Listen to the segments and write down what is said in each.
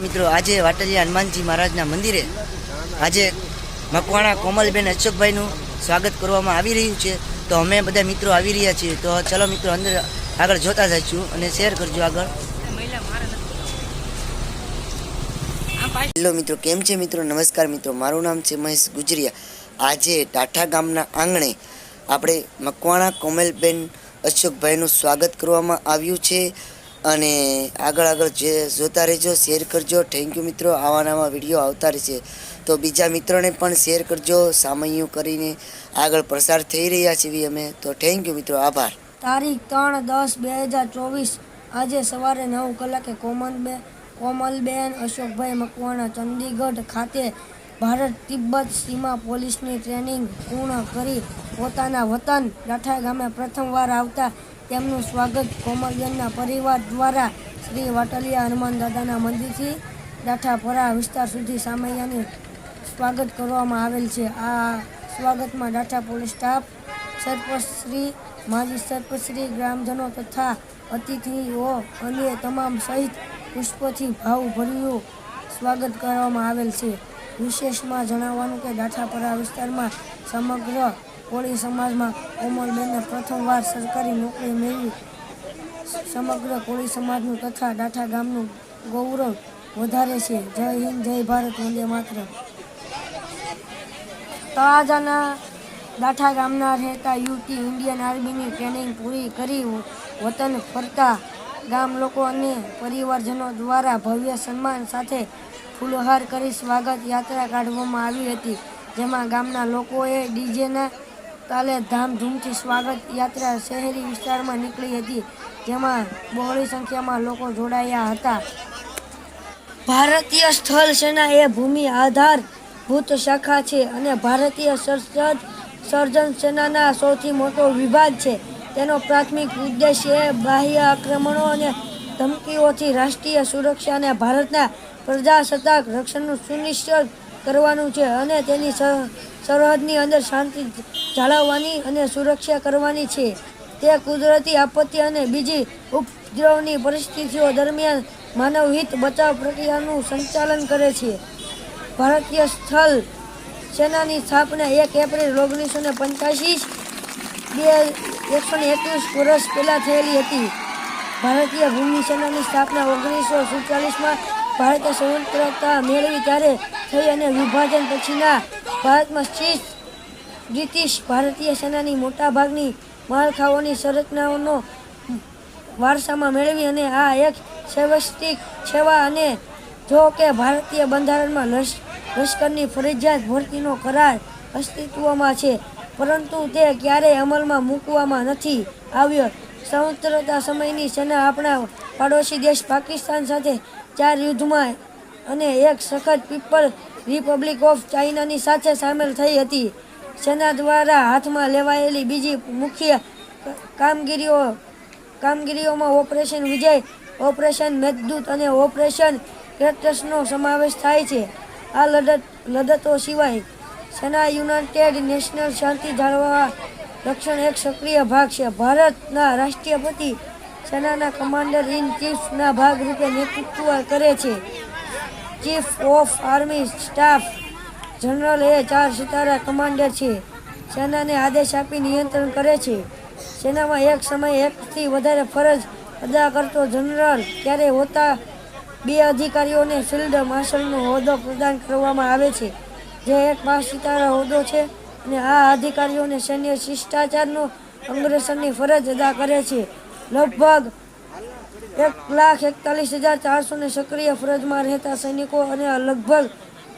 મિત્રો, આજે વાટલિયા હનુમાનજી મહારાજના મંદિરે આજે મકવાણા કોમલબેન અશોકભાઈનું સ્વાગત કરવામાં આવી રહ્યું છે. તો અમે બધા મિત્રો આવી રહ્યા છીએ. તો ચલો મિત્રો, અંદર આગળ જોતા જઈશું અને શેર કરજો આગળ. હેલો મિત્રો, કેમ છે મિત્રો? નમસ્કાર મિત્રો, મારું નામ છે મહેશ ગુજરિયા. આજે ટાઠા ગામના આંગણે આપણે મકવાણા કોમલબેન અશોકભાઈનું સ્વાગત કરવામાં આવ્યું છે. અને આગળ આગળ જે જોતા રહેજો શેર કરજો. થેન્ક યુ મિત્રો, આવા નવા વીડિયો આવતા રહેશે. તો બીજા મિત્રોને પણ શેર કરજો સામયુ કરીને આગળ પ્રસાર થઈ રહ્યા છીએ અમે. તો થેન્ક યુ મિત્રો, આભાર. તારીખ ત્રણ દસ બે હજાર ચોવીસ, આજે સવારે નવ કલાકે કોમલબે કોમલબેન અશોકભાઈ મકવાણા, ચંદીગઢ ખાતે ભારત તિબ્બત સીમા પોલીસની ટ્રેનિંગ પૂર્ણ કરી પોતાના વતન ડાઠા ગામે પ્રથમવાર આવતા તેમનું સ્વાગત કોમલજનના પરિવાર દ્વારા શ્રી વાટલિયા હનુમાન દાદાના મંદિરથી ડાઠાપરા વિસ્તાર સુધી સામૈયાનું સ્વાગત કરવામાં આવેલ છે. આ સ્વાગતમાં ડાઠા પોલીસ સ્ટાફ, સરપંચશ્રી, માજી સરપંચશ્રી, ગ્રામજનો તથા અતિથિઓ અને તમામ સહિત પુષ્પોથી ભાવભર્યું સ્વાગત કરવામાં આવેલ છે. વિશેષમાં જણાવવાનું કે ડાઠાપરા વિસ્તારમાં સમગ્ર કોળી સમાજમાં કોમલબેને પ્રથમવાર સરકારી નોકરી મેળવી. સમગ્ર કોળી સમાજનું તથા ડાઠા ગામનું ગૌરવ વધારે છે. જય હિન્દ, જય ભારત, વંદે માત્ર તળાજાના દાઠા ગામના રહેતા યુવતી ઇન્ડિયન આર્મીની ટ્રેનિંગ પૂરી કરી વતન ફરતા ગામ લોકો અને પરિવારજનો દ્વારા ભવ્ય સન્માન સાથે ફૂલહાર કરી સ્વાગત યાત્રા કાઢવામાં આવી હતી. જેમાં ગામના લોકોએ ડીજેના તાલે ધામધૂમથી સ્વાગત યાત્રા શહેરી વિસ્તારમાં નીકળી હતી, જેમાં બહોળી સંખ્યામાં લોકો જોડાયા હતા. ભારતીય સ્થળ સેના એ ભૂમિ આધારભૂત શાખા છે અને ભારતીય સશસ્ત્ર સર્જન સેનાના સૌથી મોટો વિભાગ છે. તેનો પ્રાથમિક ઉદ્દેશ એ બાહ્ય આક્રમણો અને ધમકીઓથી રાષ્ટ્રીય સુરક્ષા અને ભારતના પ્રજાસત્તાક રક્ષણનું સુનિશ્ચિત કરવાનું છે અને તેની સરહદની અંદર શાંતિ જાળવવાની અને સુરક્ષા કરવાની છે. તે કુદરતી આપત્તિ અને બીજી ઉપદ્રવની પરિસ્થિતિઓ દરમિયાન માનવહિત બચાવ પ્રક્રિયાનું સંચાલન કરે છે. ભારતીય સ્થળ સેનાની સ્થાપના એક એપ્રિલ ઓગણીસો ને પંચ્યાસી બે એકસો ને એકવીસ વર્ષ પહેલાં થયેલી હતી. ભારતીય ભૂમિ સેનાની સ્થાપના ઓગણીસો સુડતાલીસમાં ભારતે સ્વતંત્રતા મેળવી ત્યારે થઈ અને વિભાજન પછીના ભારતમાં સ્થિત બ્રિટિશ ભારતીય સેનાની મોટાભાગની માળખાઓની સંરચનાઓનો વારસામાં મેળવી અને આ એક સૈવસ્તિક સેવા અને જો કે ભારતીય બંધારણમાં લશ, લશ્કરની ફરજિયાત ભરતીનો કરાર અસ્તિત્વમાં છે, પરંતુ તે ક્યારેય અમલમાં મૂકવામાં નથી આવ્યો. સ્વતંત્રતા સમયની સેના આપણા પાડોશી દેશ પાકિસ્તાન સાથે ચાર યુદ્ધમાં અને એક સખત પીપલ રિપબ્લિક ઓફ ચાઇનાની સાથે સામેલ થઈ હતી. સેના દ્વારા હાથમાં લેવાયેલી બીજી મુખ્ય કામગીરીઓ, કામગીરીઓમાં ઓપરેશન વિજય, ઓપરેશન મેઘદૂત અને ઓપરેશન ક્રેટસનો સમાવેશ થાય છે. આ લડત, લડતો સિવાય સેના યુનાઇટેડ નેશનલ શાંતિ જાળવવા રક્ષણ એક સક્રિય ભાગ છે. ભારતના રાષ્ટ્રપતિ સેનાના કમાન્ડર ઇન ચીફના ભાગરૂપે નેતૃત્વ કરે છે. Chief of army staff general એ ચાર સિતારા કમાન્ડર છે. સેનાને આદેશ આપી નિયંત્રણ કરે છે. સેનામાં એક સમયે એકથી વધારે ફરજ અદા કરતો જનરલ ક્યારે હોતા બે અધિકારીઓને ફિલ્ડ માર્શલનો હોદ્દો પ્રદાન કરવામાં આવે છે. જે એક પાંચ સિતારા હોદ્દો છે અને આ અધિકારીઓને સૈન્ય શિષ્ટાચારનો અંગ્રેસનની ફરજ અદા કરે છે. લગભગ એક લાખ એકતાલીસ હજાર ચારસો ને સક્રિય ફરજમાં રહેતા સૈનિકો અને લગભગ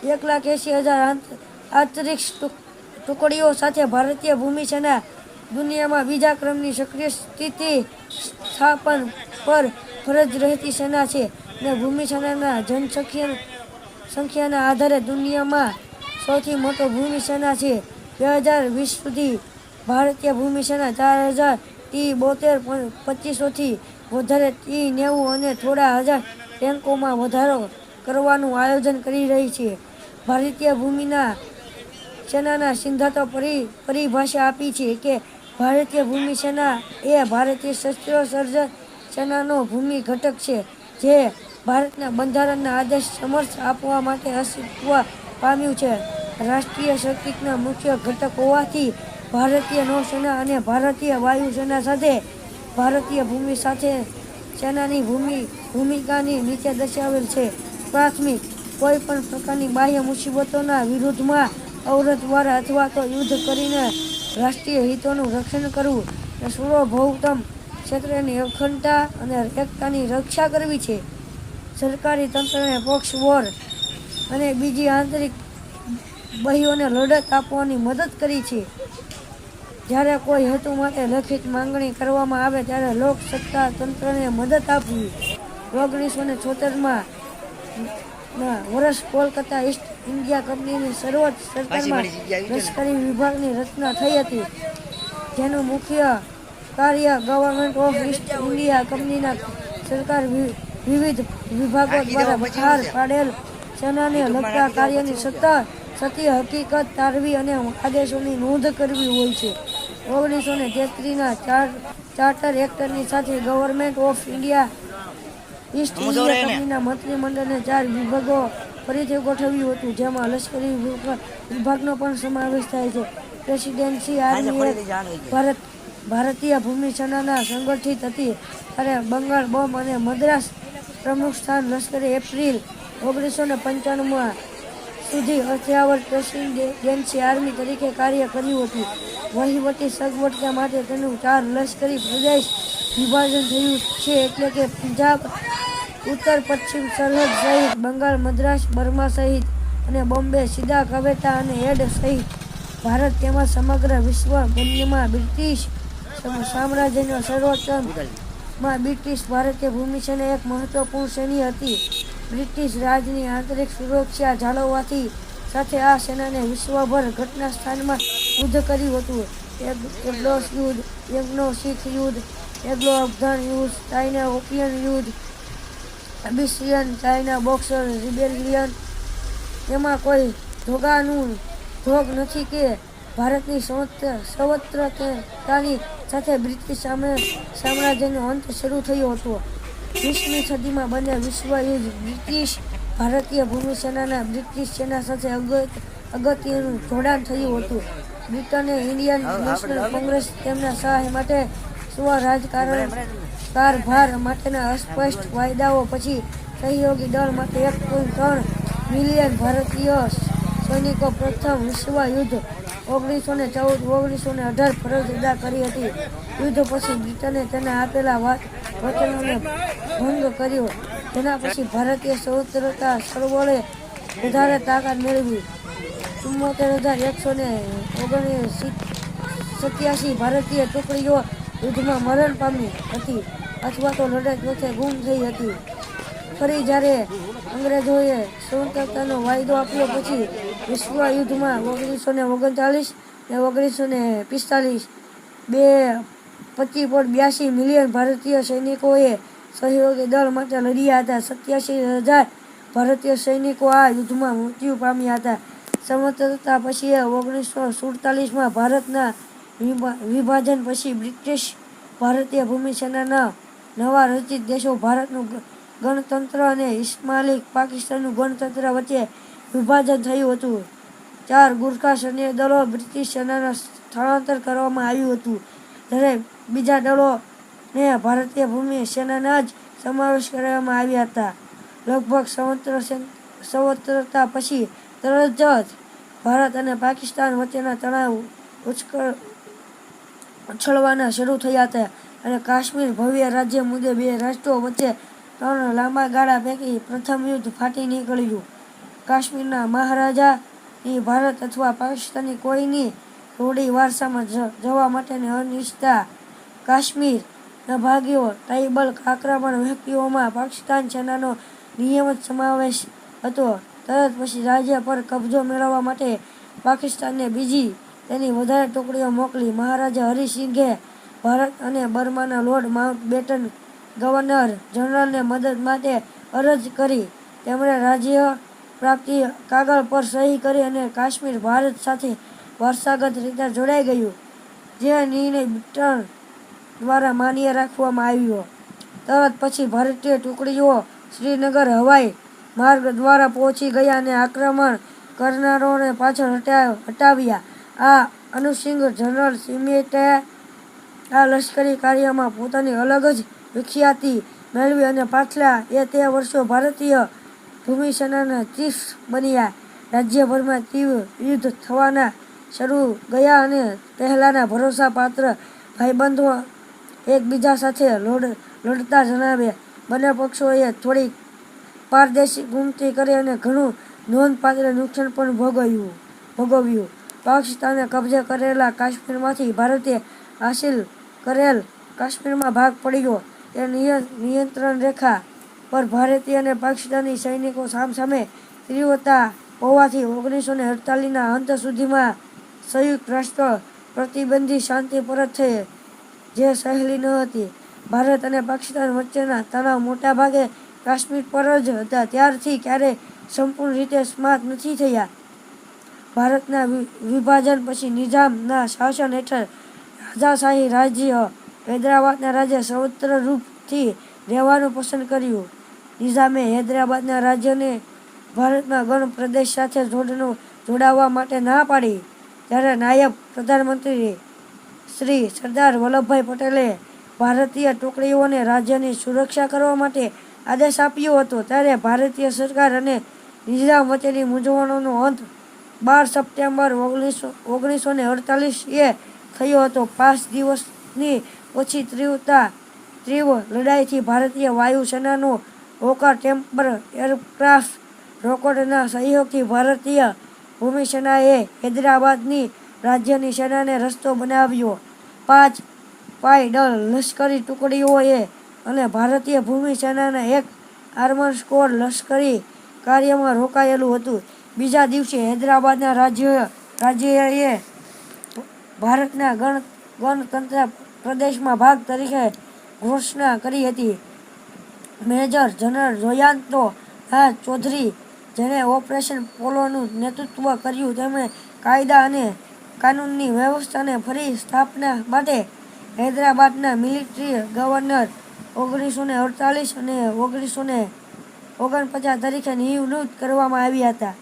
એક લાખ એંસી હજાર આંત- આંતરિક ટુકડીઓ સાથે ભારતીય ભૂમિ સેના દુનિયામાં બીજા ક્રમની સક્રિય સ્થિતિ સ્થાપન પર ફરજ રહેતી સેના છે અને ભૂમિ સેનાના જનસંખ્યા, સંખ્યાના આધારે દુનિયામાં સૌથી મોટો ભૂમિ સેના છે. બે હજાર વીસ સુધી ભારતીય ભૂમિ સેના ચાર હજાર ટી બોતેર પચીસોથી વધારે ટી નેવું અને થોડા હજાર ટેન્કોમાં વધારો કરવાનું આયોજન કરી રહી છે. ભારતીય ભૂમિના સેનાના સિદ્ધાંતો પરી પરિભાષા આપી છે કે ભારતીય ભૂમિ સેના એ ભારતીય શસ્ત્ર સર્જન સેનાનો ભૂમિ ઘટક છે, જે ભારતના બંધારણના આદેશ સમર્થ આપવા માટે અસ્તિત્વ પામ્યું છે. રાષ્ટ્રીય શક્તિના મુખ્ય ઘટક હોવાથી ભારતીય નૌસેના અને ભારતીય વાયુસેના સાથે ભારતીય ભૂમિ સાથે સેનાની ભૂમિ, ભૂમિકાની નીચે દર્શાવેલ છે. પ્રાથમિક કોઈ પણ પ્રકારની બાહ્ય મુસીબતોના વિરુદ્ધમાં અવરોધ દ્વારા અથવા તો યુદ્ધ કરીને રાષ્ટ્રીય હિતોનું રક્ષણ કરવું. એ સર્વભૌમત્વ ક્ષેત્રની અખંડતા અને એકતાની રક્ષા કરવી છે. સરકારી તંત્રને પક્ષ વોર અને બીજી આંતરિક બહીઓને લડત આપવાની મદદ કરી છે. જ્યારે કોઈ હેતુ માટે લખિત માંગણી કરવામાં આવે ત્યારે લોકસત્તા તંત્રને મદદ આપવી. ઓગણીસો ને છોતેરમાં વર્ષ કોલકાતા ઈસ્ટ ઇન્ડિયા કંપનીની સર્વોચ્ચ સરકારમાં લશ્કરી વિભાગની રચના થઈ હતી. જેનું મુખ્ય કાર્ય ગવર્મેન્ટ ઓફ ઈસ્ટ ઇન્ડિયા કંપનીના સરકાર વિવિધ વિભાગો દ્વારા બહાર પાડેલ સેનાને લગતા કાર્યની સત્તા સત્ય હકીકત તારવી અને આદેશોની નોંધ કરવી હોય છે. ઓગણીસો ને તેત્રીસના ચાર્ટર એક્ટની સાથે government of India East India કંપનીના મંત્રીમંડળને ચાર વિભાગો ફરીથી ગોઠવ્યું હતું જેમાં લશ્કરી વિભાગનો પણ સમાવેશ થાય છે. પ્રેસિડેન્સી આર્મી ભારત ભારતીય ભૂમિ સેનાના સંગઠિત હતી અને બંગાળ બોમ્બ અને મદ્રાસ પ્રમુખ સ્થાન લશ્કરે એપ્રિલ ઓગણીસો ને પંચાણુંમાં સુધી અઠ્યાવર પ્રેસિડેન્સી આર્મી તરીકે કાર્ય કર્યું હતું. વહીવટી સગવડતા માટે તેનું ચાર લશ્કરી પ્રદેશ વિભાજન થયું છે એટલે કે પંજાબ, ઉત્તર, પશ્ચિમ સરહદ સહિત, બંગાળ, મદ્રાસ, બર્મા સહિત અને બોમ્બે સીધા કવેતા અને હેડ સહિત ભારત તેમજ સમગ્ર વિશ્વ બંનેમાં બ્રિટિશ સામ્રાજ્યનો સામ્રાજ્યના સર્વોચ્ચમાં બ્રિટિશ ભારતીય ભૂમિ સેના એક મહત્વપૂર્ણ શ્રેણી હતી. બ્રિટિશ રાજની આંતરિક સુરક્ષા જાળવવાથી સાથે આ સેનાને વિશ્વભર ઘટના સ્થાનમાં યુદ્ધ કર્યું હતું. એગ્લોસ યુદ્ધ, એગ્નો શીખ યુદ્ધ, એગ્લો અફઘાન યુદ્ધ, ચાઇના ઓપિયન યુદ્ધ અબિસિયન ચાઇના બોક્સર, રિબેલિયન. તેમાં કોઈ ધોગાનું ધોગ નથી કે ભારતની સ્વતંત્રતાની સાથે બ્રિટિશ સામે સામ્રાજ્યનો અંત શરૂ થયો હતો. વીસમી સદીમાં બને વિશ્વ યુદ્ધ બ્રિટિશ ભારતીય ભૂમિ સેનાના બ્રિટિશ સેના સાથે અગત્યનું જોડાણ થયું હતું. બ્રિટને ઇન્ડિયન નેશનલ કોંગ્રેસ તેમના સહાય માટે સ્વરાજકારણ કારભાર માટેના અસ્પષ્ટ વાયદાઓ પછી સહયોગી દળ માટે એક પોઈન્ટ ત્રણ મિલિયન ભારતીય સૈનિકો પ્રથમ વિશ્વ યુદ્ધ ઓગણીસો ને ચૌદ ઓગણીસો ને અઢાર ફરજ અદા કરી હતી. યુદ્ધ પછી બ્રિટને તેને આપેલા વાત વચનોને ભંગ કર્યો. તેના પછી ભારતીય સ્વતંત્રતા સર્વોળે વધારે તાકાત મેળવી. ચુમ્મોતેર હજાર એકસો ને ઓગણીસ સત્યાસી ભારતીય ટુકડીઓ યુદ્ધમાં મરણ પામી હતી અથવા તો લડત વચ્ચે ગુમ થઈ હતી. ફરી જ્યારે અંગ્રેજોએ સ્વતંત્રતાનો વાયદો આપ્યો પછી વિશ્વ યુદ્ધમાં ઓગણીસો ને ઓગણચાલીસ ને ઓગણીસો ને પિસ્તાલીસ બે પચીસ પોઈન્ટ બ્યાસી મિલિયન ભારતીય સૈનિકોએ સહયોગી દળ માટે લડ્યા હતા. સત્યાસી હજાર ભારતીય સૈનિકો આ યુદ્ધમાં મૃત્યુ પામ્યા હતા. સ્વતંત્રતા પછી ઓગણીસો સુડતાલીસમાં ભારતના વિભાજન પછી બ્રિટિશ ભારતીય ભૂમિ સેનાના નવા રચિત દેશો ભારતનું ગણતંત્ર અને ઇસ્માલિક પાકિસ્તાનનું ગણતંત્ર વચ્ચે વિભાજન થયું હતું. ચાર ગુરખા સૈન્ય દળો બ્રિટિશ સેનાના સ્થળાંતર કરવામાં આવ્યું હતું. જ્યારે બીજા દળોને ભારતીય ભૂમિ સેનાના જ સમાવેશ કરવામાં આવ્યા હતા. લગભગ સ્વતંત્ર સ્વતંત્રતા પછી તરત જ ભારત અને પાકિસ્તાન વચ્ચેના તણાવ ઉચ્કળ, ઉછળવાના શરૂ થયા હતા અને કાશ્મીર ભવ્ય રાજ્ય મુદ્દે બે રાષ્ટ્રો વચ્ચે ત્રણ લાંબા ગાળા પૈકી પ્રથમ યુદ્ધ ફાટી નીકળ્યું. કાશ્મીરના મહારાજાની ભારત અથવા પાકિસ્તાની કોઈની થોડી વારસામાં જવા માટેની અનિશ્ચિતતા કાશ્મીરના ભાગીઓ ટ્રાઇબલ આક્રમણ વ્યક્તિઓમાં પાકિસ્તાન સેનાનો નિયમિત સમાવેશ હતો. તરત પછી રાજ્ય પર કબજો મેળવવા માટે પાકિસ્તાનને બીજી તેની વધારે ટુકડીઓ મોકલી. મહારાજા હરિસિંઘે ભારત અને બર્માના લોર્ડ માઉન્ટ બેટન ગવર્નર જનરલને મદદ માટે અરજ કરી. તેમણે રાજ્ય પ્રાપ્તિ કાગળ પર સહી કરી અને કાશ્મીર ભારત સાથે વારસાગત રીતે જોડાઈ ગયું. જે નિર્ણય બ્રિટન દ્વારા માન્ય રાખવામાં આવ્યો. તરત પછી ભારતીય ટુકડીઓ શ્રીનગર, હવાઈ માર્ગ દ્વારા પહોંચી ગયા અને આક્રમણ કરનારોને પાછળ હટા હટાવ્યા. આ અનુસિંગ જનરલ સિમેટે આ લશ્કરી કાર્યમાં પોતાની અલગ જ વિખ્યાતિ મેળવી અને પાછલા એ તે વર્ષો ભારતીય ભૂમિસેનાના ચીફ બન્યા. રાજ્યભરમાં તીવ્ર યુદ્ધ થવાના શરૂ ગયા અને પહેલાંના ભરોસાપાત્ર ભાઈબંધો એકબીજા સાથે લોડ લડતા જણાવ્યા. બંને પક્ષોએ થોડી પારદેશી ગુમતી કરી અને ઘણું નોંધપાત્ર નુકસાન પણ ભોગવ્યું ભોગવ્યું. પાકિસ્તાને કબજે કરેલા કાશ્મીરમાંથી ભારતે હાસિલ કરેલ કાશ્મીરમાં ભાગ પડ્યો. એ નિય- નિયંત્રણ રેખા પર ભારતીય અને પાકિસ્તાની સૈનિકો સામસામે તીવ્રતા હોવાથી ઓગણીસો ને અડતાલીસના અંત સુધીમાં સંયુક્ત રાષ્ટ્ર પ્રતિબંધી શાંતિ પરત થઈ જે સહેલી ન હતી. ભારત અને પાકિસ્તાન વચ્ચેના તણાવ મોટાભાગે કાશ્મીર પર જ હતા. ત્યારથી ક્યારેય સંપૂર્ણ રીતે સ્માર્ટ નથી થયા. ભારતના વિભાજન પછી નિઝામના શાસન હેઠળ રાજાશાહી રાજ્ય હૈદરાબાદના રાજ્ય સ્વતંત્ર રૂપથી રહેવાનું પસંદ કર્યું. નિઝામે હૈદરાબાદના રાજ્યને ભારતના ગણ પ્રદેશ સાથે જોડનો જોડાવા માટે ના પાડી. ત્યારે નાયબ પ્રધાનમંત્રી શ્રી સરદાર વલ્લભભાઈ પટેલે ભારતીય ટુકડીઓને રાજ્યની સુરક્ષા કરવા માટે આદેશ આપ્યો હતો, ત્યારે ભારતીય સરકાર અને નિઝામ વચ્ચેની મૂંઝવણોનો અંત બાર સપ્ટેમ્બર ઓગણીસો ઓગણીસો ને અડતાલીસ એ થયો હતો. પાંચ દિવસની ઓછી તીવ્રતા, તીવ્ર લડાઈથી ભારતીય વાયુસેનાનો હોકર ટેમ્પર એરક્રાફ્ટ રોકેટના સહયોગથી ભારતીય ભૂમિસેનાએ હૈદરાબાદની રાજ્યની સેનાને રસ્તો બનાવ્યો. પાંચ પાયદળ લશ્કરી ટુકડીઓએ અને ભારતીય ભૂમિસેનાના એક આર્મર સ્કોર લશ્કરી કાર્યમાં રોકાયેલું હતું. બીજા દિવસે હૈદરાબાદના રાજ્ય, રાજ્યએ ભારતના ગણ, ગણતંત્ર પ્રદેશમાં ભાગ તરીકે ઘોષણા કરી હતી. મેજર જનરલ જોયાંતો હા ચૌધરી જેણે ઓપરેશન પોલોનું નેતૃત્વ કર્યું, તેમણે કાયદા અને કાનૂનની વ્યવસ્થાને ફરી સ્થાપના માટે હૈદરાબાદના મિલિટરી ગવર્નર ઓગણીસો ને અડતાલીસ અને ઓગણીસો ને ઓગણપચાસ તરીકે નિવૃત્ત કરવામાં આવ્યા હતા.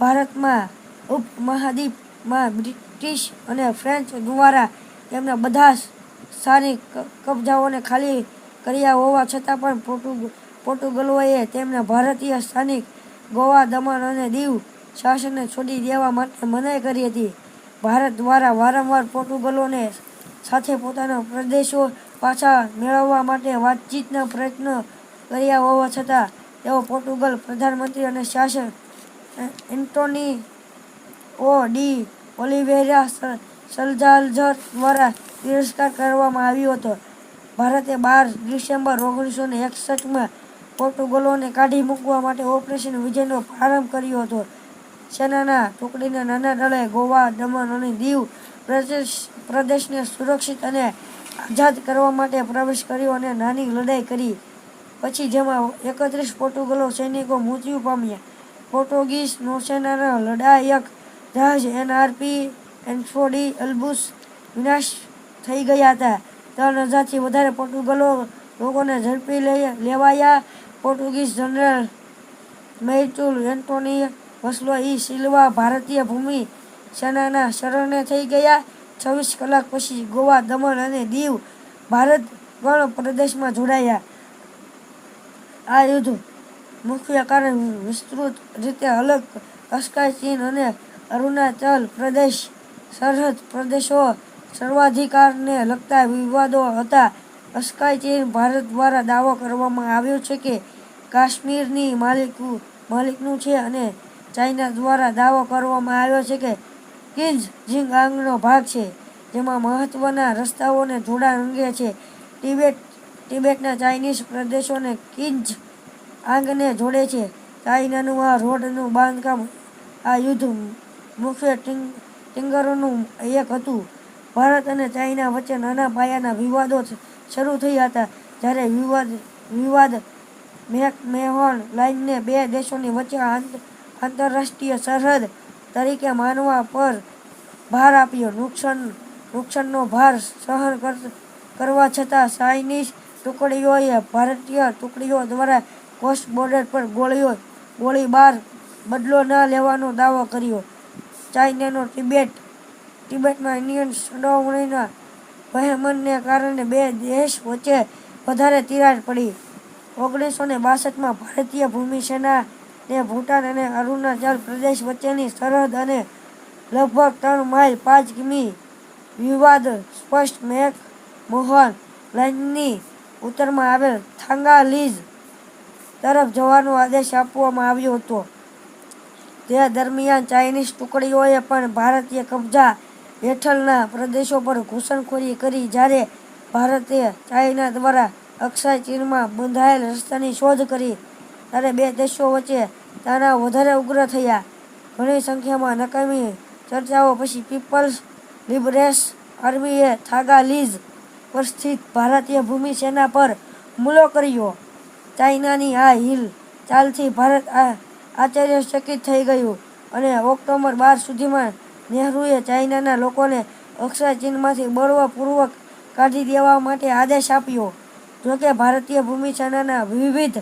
ભારતમાં ઉપમહાદ્વીપમાં બ્રિટિશ અને ફ્રેન્ચ દ્વારા તેમના બધા સ્થાનિક કબજાઓને ખાલી કર્યા હોવા છતાં પણ પોર્ટુગ, પોર્ટુગલોએ તેમના ભારતીય સ્થાનિક ગોવા, દમણ અને દીવ શાસનને છોડી દેવા માટે મનાઈ કરી હતી. ભારત દ્વારા વારંવાર પોર્ટુગલોને સાથે પોતાના પ્રદેશો પાછા મેળવવા માટે વાતચીતના પ્રયત્નો કર્યા હોવા છતાં, તેઓ પોર્ટુગલ પ્રધાનમંત્રી અને શાસક એન્ટોની ઓ ડી ઓલિવેરા સ- દ્વારા તિરસ્કાર કરવામાં આવ્યો હતો. ભારતે બાર ડિસેમ્બર ઓગણીસો ને એકસઠમાં પોર્ટુગલોને કાઢી મૂકવા માટે ઓપરેશન વિજયનો પ્રારંભ કર્યો હતો. સેનાના ટુકડીના નાના દળે ગોવા, દમણ અને દીવ પ્રદેશ, પ્રદેશને સુરક્ષિત અને આઝાદ કરવા માટે પ્રવેશ કર્યો અને નાની લડાઈ કરી. પછી જેમાં એકત્રીસ પોર્ટુગલો સૈનિકો મૃત્યુ પામ્યા. પોર્ટુગીઝ નૌસેનાના લડાયક જહાજ એનઆરપી, એન્ફોડી, અલ્બુસ વિનાશ થઈ ગયા હતા. ત્રણ હજારથી વધારે પોર્ટુગલો લોકોને ઝડપી લઈ લેવાયા. પોર્ટુગીઝ જનરલ મેર્ટુલ એન્ટોની વસલો ઈ સિલ્વા ભારતીય ભૂમિ સેનાના શરણે થઈ ગયા. છવ્વીસ કલાક પછી ગોવા દમણ અને દીવ ભારત ગણ પ્રદેશમાં જોડાયા. આ યુદ્ધ મુખ્ય કારણ વિસ્તૃત રીતે અલગ અસ્કાય ચીન અને અરુણાચલ પ્રદેશ સરહદ પ્રદેશો સર્વાધિકારને લગતા વિવાદો હતા. અસ્કાય ચીન, ભારત દ્વારા દાવો કરવામાં આવ્યો છે કે કાશ્મીરની માલિક, માલિકનું છે અને ચાઇના દ્વારા દાવો કરવામાં આવ્યો છે કે કિંજ જિંગાંગનો ભાગ છે, જેમાં મહત્વના રસ્તાઓને જોડાણ અંગે છે. તિબેટ તિબેટના ચાઇનીઝ પ્રદેશોને કિંજ આંગને જોડે છે. ચાઇનાનું આ રોડનું બાંધકામ આ યુદ્ધ મુખ્ય ટિંગ, ટિંગરોનું એક હતું. ભારત અને ચાઇના વચ્ચે નાના પાયાના વિવાદો શરૂ થયા હતા, જ્યારે વિવાદ વિવાદ મેકમેહોન લાઇનને બે દેશોની વચ્ચે આંત- આંતરરાષ્ટ્રીય સરહદ તરીકે માનવા પર ભાર આપ્યો. નુકસાન નુકસાનનો ભાર સહન કર કરવા છતાં ચાઇનીઝ ટુકડીઓએ ભારતીય ટુકડીઓ દ્વારા કોસ્ટ બોર્ડર પર ગોળીઓ ગોળીબાર બદલો ન લેવાનો દાવો કર્યો. ચાઇનાનો તિબેટ તિબેટમાં ઇન્ડિયન સંડોવણીના વહેમનને કારણે બે દેશ વચ્ચે વધારે તિરાડ પડી. ઓગણીસો ને બાસઠમાં ભારતીય ભૂમિ સેના ને ભૂટાન અને અરુણાચલ પ્રદેશ વચ્ચેની સરહદ અને લગભગ ત્રણ માઇલ પાંચ કિમી વિવાદ સ્પષ્ટ મેક મોહન લાઇનની ઉત્તરમાં આવેલ થાંગાલીઝ તરફ જવાનો આદેશ આપવામાં આવ્યો હતો. તે દરમિયાન ચાઇનીઝ ટુકડીઓએ પણ ભારતીય કબજા હેઠળના પ્રદેશો પર ઘૂસણખોરી કરી જ્યારે ભારતે ચાઇના દ્વારા અક્ષય ચીનમાં બંધાયેલ રસ્તાની શોધ કરી ત્યારે બે દેશો વચ્ચે તણાવ વધારે ઉગ્ર થયા. ઘણી સંખ્યામાં નકામી ચર્ચાઓ પછી પીપલ્સ લિબરેશ આર્મીએ થાગા લીઝ પર સ્થિત ભારતીય ભૂમિ સેના પર હુમલો કર્યો. ચાઇનાની આ હિલ ચાલથી ભારત આશ્ચર્યચકિત થઈ ગયું અને ઓક્ટોબર બાર સુધીમાં નહેરુએ ચાઇનાના લોકોને અક્ષય ચીનમાંથી બળવપૂર્વક કાઢી દેવા માટે આદેશ આપ્યો. જોકે ભારતીય ભૂમિ સેનાના વિવિધ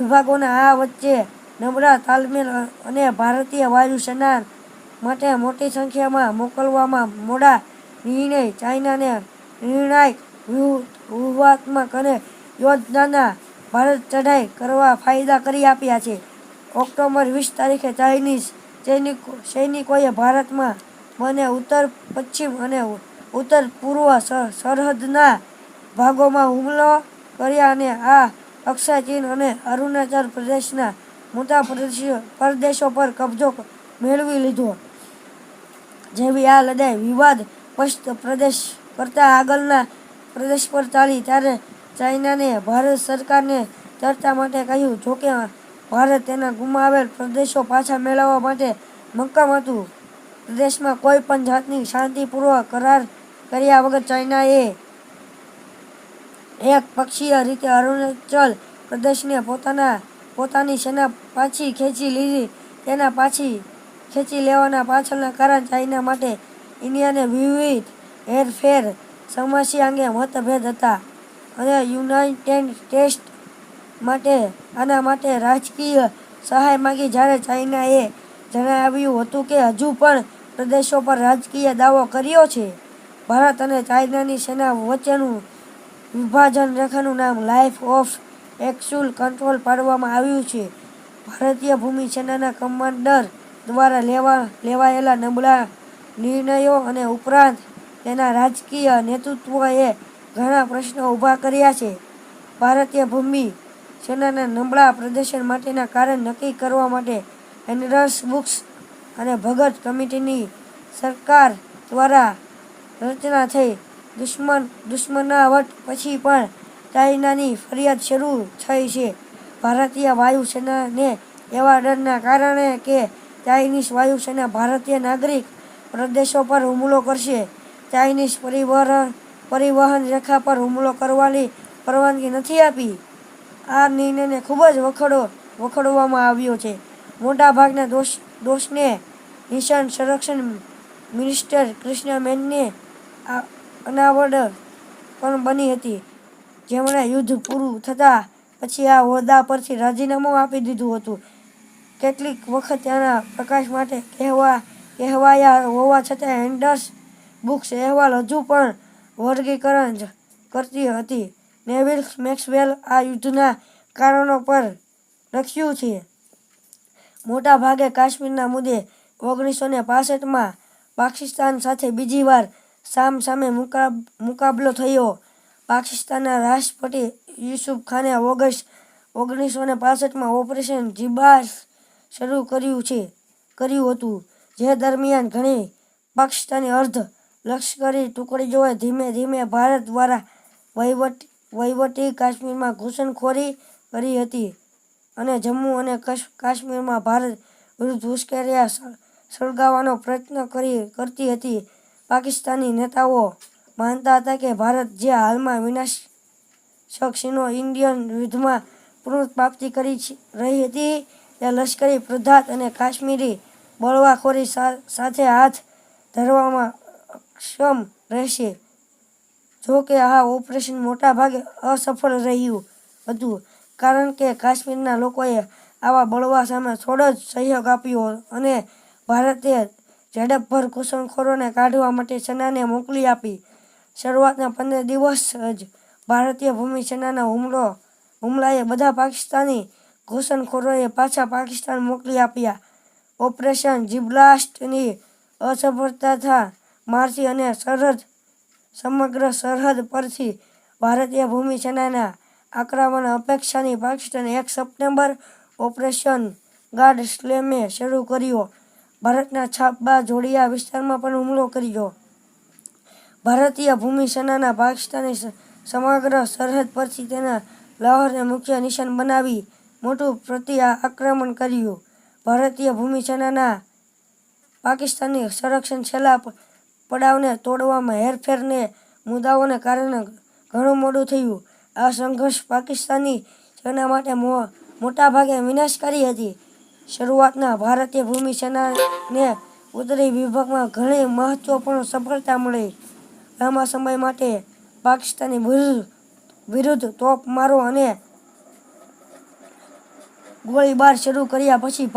વિભાગોના આ વચ્ચે નબળા તાલમેલ અને ભારતીય વાયુસેના માટે મોટી સંખ્યામાં મોકલવામાં મોડા નિર્ણય ચાઇનાને નિર્ણાયક વ્યૂહ- વ્યૂહાત્મક અને યોજનાના ભારત ચઢાઈ કરવા ફાયદા કરી આપ્યા છે. ઓક્ટોબર વીસ તારીખે ચાઇનીઝ સૈનિકો, સૈનિકોએ ભારતમાં મને ઉત્તર પશ્ચિમ અને ઉત્તર પૂર્વ સરહદના ભાગોમાં હુમલો કર્યા અને આ અક્ષય ચીન અને અરુણાચલ પ્રદેશના મોટા પ્રદેશો પર કબજો મેળવી લીધો. જેવી આ લડાઈ વિવાદ પશ્ચ પ્રદેશ કરતાં આગળના પ્રદેશ પર ચાલી ત્યારે ચાઇનાને ભારત સરકારને ચર્ચા માટે કહ્યું જોકે ભારત તેના ગુમાવેલ પ્રદેશો પાછા મેળવવા માટે મક્કમ હતું. પ્રદેશમાં કોઈ પણ જાતની શાંતિપૂર્વક કરાર કર્યા વગર ચાઇનાએ એક પક્ષીય રીતે અરુણાચલ પ્રદેશને પોતાના, પોતાની સેના પાછી ખેંચી લીધી. તેના પાછી ખેંચી લેવાના પાછળના કારણ ચાઇના માટે ઇન્ડિયાને વિવિધ હેરફેર સમસ્યા અંગે મતભેદ હતા અને યુનાઇટેડ સ્ટેટ્સ માટે, આના માટે રાજકીય સહાય માંગી જ્યારે ચાઇનાએ જણાવ્યું હતું કે હજુ પણ પ્રદેશો પર રાજકીય દાવો કર્યો છે. ભારત અને ચાઇનાની સેના વચ્ચેનું વિભાજન રેખાનું નામ લાઇફ ઓફ એક્સ્યુલ કંટ્રોલ પાડવામાં આવ્યું છે. ભારતીય ભૂમિ સેનાના કમાન્ડર દ્વારા લેવા, લેવાયેલા નબળા નિર્ણયો અને ઉપરાંત તેના રાજકીય નેતૃત્વએ ઘણા પ્રશ્નો ઊભા કર્યા છે. ભારતીય ભૂમિ સેનાના નબળા પ્રદર્શન માટેના કારણ નક્કી કરવા માટે એન્ડર્સ બુક્સ અને ભગત કમિટીની સરકાર દ્વારા રચના થઈ. દુશ્મન દુશ્મનાવટ પછી પણ ચાઇનાની ફરિયાદ શરૂ થઈ છે. ભારતીય વાયુસેનાને એવા ડરના કારણે કે ચાઇનીઝ વાયુસેના ભારતીય નાગરિક પ્રદેશો પર હુમલો કરશે. ચાઇનીઝ પરિવહન પરિવહન રેખા પર હુમલો કરવાની પરવાનગી નથી આપી. આ નિર્ણયને ખૂબ જ વખોડો, વખોડવામાં આવ્યો છે. મોટાભાગના દોષ, દોષને નિશાન સંરક્ષણ મિનિસ્ટર કૃષ્ણ મેનને આ અનાવડ પણ બની હતી. જેમણે યુદ્ધ પૂરું થતાં પછી આ હોદ્દા પરથી રાજીનામું આપી દીધું હતું. કેટલીક વખત તેના પ્રકાશ માટે કહેવા કહેવાયા હોવા છતાં હેન્ડર્સ બુક્સ અહેવાલ હજુ પણ વર્ગીકરણ કરતી હતી. નેવિલ મેક્સવેલ આ યુદ્ધના કારણો પર લખ્યું છે. મોટાભાગે કાશ્મીરના મુદ્દે ઓગણીસો ને પાસઠમાં પાકિસ્તાન સાથે બીજી વાર સામ સામે મુકાબ મુકાબલો થયો. પાકિસ્તાનના રાષ્ટ્રપતિ યુસુફ ખાને ઓગસ્ટ ઓગણીસો ને પાસઠમાં ઓપરેશન જીબાસ શરૂ કર્યું છે, કર્યું હતું, જે દરમિયાન ઘણી પાકિસ્તાની અર્ધ લશ્કરી ટુકડીઓએ ધીમે ધીમે ભારત દ્વારા વહીવટ, વહીવટી કાશ્મીરમાં ઘૂસણખોરી કરી હતી અને જમ્મુ અને કાશ્મીરમાં ભારત વિરુદ્ધ ઉશ્કેર્યા સળગાવવાનો પ્રયત્ન કરી, કરતી હતી. પાકિસ્તાની નેતાઓ માનતા હતા કે ભારત જે હાલમાં વિનાશક સિનો ઇન્ડિયન યુદ્ધમાં પુનઃપ્રાપ્તિ કરી રહી હતી, તે લશ્કરી પ્રધાત અને કાશ્મીરી બળવાખોરી સાથે હાથ ધરવામાં અક્ષમ રહેશે. જો કે આ ઓપરેશન મોટાભાગે અસફળ રહ્યું હતું, કારણ કે કાશ્મીરના લોકોએ આવા બળવા સામે થોડો જ સહયોગ આપ્યો અને ભારતે ઝડપભર ઘૂસણખોરોને કાઢવા માટે સેનાને મોકલી આપી. શરૂઆતના પંદર દિવસ જ ભારતીય ભૂમિ સેનાના હુમલો, હુમલાએ બધા પાકિસ્તાની ઘૂસણખોરોએ પાછા પાકિસ્તાન મોકલી આપ્યા. ઓપરેશન જીબ્લાસ્ટની અસફળતા મારથી અને સરહદ, સમગ્ર સરહદ પરથી ભારતીય ભૂમિ સેનાના આક્રમણ અપેક્ષાની પાકિસ્તાન એક સપ્ટેમ્બર ઓપરેશન ગાર્ડ સ્લેમે શરૂ કર્યો. ભારતના છાપબા જોડિયા વિસ્તારમાં પણ હુમલો કર્યો. ભારતીય ભૂમિ સેનાના પાકિસ્તાની સમગ્ર સરહદ પરથી તેના લાહોરને મુખ્ય નિશાન બનાવી મોટું પ્રતિ આક્રમણ કર્યું. ભારતીય ભૂમિ સેનાના પાકિસ્તાની સંરક્ષણ છેલ્લા પડાવને તોડવામાં હેરફેરને મુદ્દાઓને કારણે ઘણું મોડું થયું. આ સંઘર્ષ પાકિસ્તાની સેના માટે મોટાભાગે વિનાશકારી હતી. શરૂઆતના ભારતીય ભૂમિ સેનાને ઉત્તરી વિભાગમાં ઘણી મહત્વપૂર્ણ સફળતા મળી. લાંબા સમય માટે પાકિસ્તાની વિરુદ્ધ વિરુદ્ધ તોપ મારો અને ગોળીબાર શરૂ કર્યા પછી